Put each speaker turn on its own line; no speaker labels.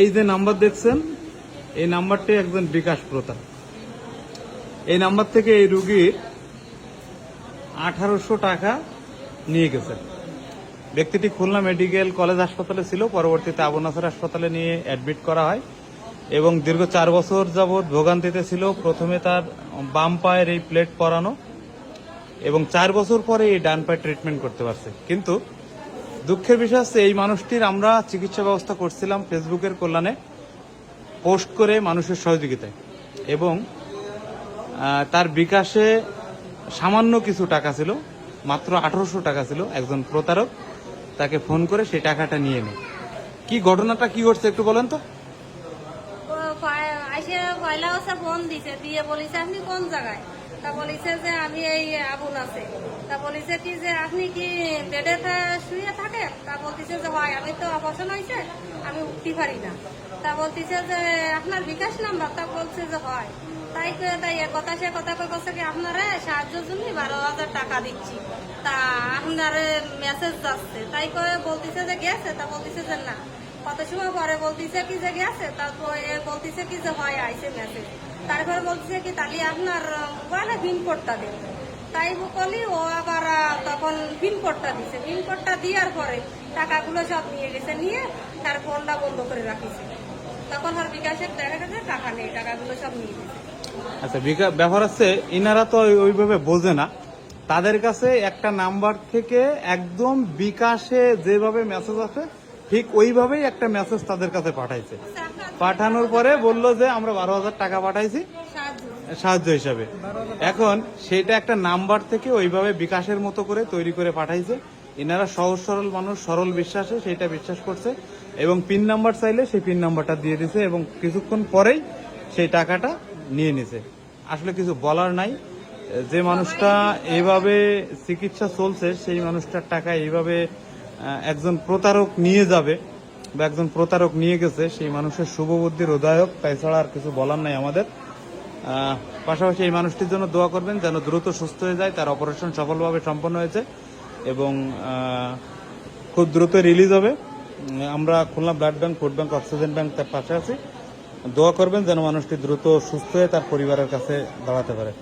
এই যে নাম্বার দেখছেন, এই নাম্বারটি একজন বিকাশ প্রতা এই নাম্বার থেকে এই রুগীর আঠারোশো টাকা নিয়ে গেছেন ব্যক্তিটি খুলনা মেডিকেল কলেজ হাসপাতালে ছিল, পরবর্তীতে আবু নাসর হাসপাতালে নিয়ে অ্যাডমিট করা হয় এবং দীর্ঘ চার বছর যাবৎ ভোগান্তিতে ছিল। প্রথমে তার বাম পায়ের এই প্লেট পরানো এবং চার বছর পরে এই ডান পায়ে ট্রিটমেন্ট করতে পারছে। কিন্তু দুঃখের বিষয় হচ্ছে এই মানুষটির আমরা চিকিৎসা ব্যবস্থা করছিলাম ফেসবুকের কল্যাণে, পোস্ট করে মানুষের সহযোগিতায়। এবং তার বিকাশে সামান্য কিছু টাকা ছিল, মাত্র আঠারোশো টাকা ছিল একজন প্রতারক, তাকে ফোন করে সেই টাকাটা নিয়ে নেয়। কি ঘটনাটা, কি ঘটছে একটু বলেন তো?
ফোন দিছে, দিয়ে বলিছে আপনি কোন জায়গায়? তা বলিছে যে আমি এই আবুল আছে। তা বলিছে কি যে, আপনি কি বেডে শুয়ে থাকেন? তা বলতেছে যে, হয়, আমি তো অপারেশন হয়েছে আমি উঠতে পারি না। তা বলতেছে যে, আপনার বিকাশ নাম্বার? তা বলছে যে, হয়। তাই তাই কথা, সে কথা বলছে কি, আপনারে সাহায্যের জন্য বারো হাজার টাকা দিচ্ছি। তা আপনার মেসেজ যাচ্ছে। তাই কয়ে বলতেছে যে, গেছে? তা বলতেছে যে, না। কত সময় পরে বলতেছে কি যে, গেছে? তারপর বলতেছে কি যে, হয় আইসে মেসেজ তারপরে বলছে কি তাহলে আপনার মোবাইলে পিন কোডটা দিন। তাই বলি ও আবার তখন পিন কোডটা দিছে। পিন কোডটা দেওয়ার পরে টাকাগুলো সব নিয়ে গেছে, নিয়ে তার ফোনটা বন্ধ করে রাখিছে। তখন আর বিকাশের দেখা গেছে টাকা নেই, টাকাগুলো সব নিয়ে গেছে।
আচ্ছা ব্যাপার হচ্ছে ইনারা তো ওইভাবে বোঝে না। তাদের কাছে একটা নাম্বার থেকে একদম বিকাশে যেভাবে মেসেজ আসে ঠিক ওইভাবেই একটা মেসেজ তাদের কাছে পাঠাইছে। পাঠানোর পরে বলল যে, আমরা বারো হাজার টাকা পাঠাইছি
সাহায্য
হিসাবে। এখন সেটা একটা নাম্বার থেকে ওইভাবে বিকাশের মতো করে তৈরি করে পাঠাইছে। এনারা সহজ সরল মানুষ, সরল বিশ্বাসে সেটা বিশ্বাস করছে এবং পিন নাম্বার চাইলে সেই পিন নাম্বারটা দিয়ে দিছে এবং কিছুক্ষণ পরেই সেই টাকাটা নিয়ে নিছে। আসলে কিছু বলার নাই। যে মানুষটা এইভাবে চিকিৎসা চলছে, সেই মানুষটার টাকা এইভাবে একজন প্রতারক নিয়ে যাবে বা একজন প্রতারক নিয়ে গেছে, সেই মানুষের শুভবুদ্ধির হৃদয়ক, তাই ছাড়া আর কিছু বলার নাই আমাদের। পাশাপাশি এই মানুষটির জন্য দোয়া করবেন যেন দ্রুত সুস্থ হয়ে যায়, তার অপারেশন সফলভাবে সম্পন্ন হয়েছে এবং খুব দ্রুত রিলিজ হবে। আমরা Khulna blood bank, food bank, oxygen bank তার পাশে আছি। দোয়া করবেন যেন মানুষটি দ্রুত সুস্থ হয়ে তার পরিবারের কাছে দাঁড়াতে পারে।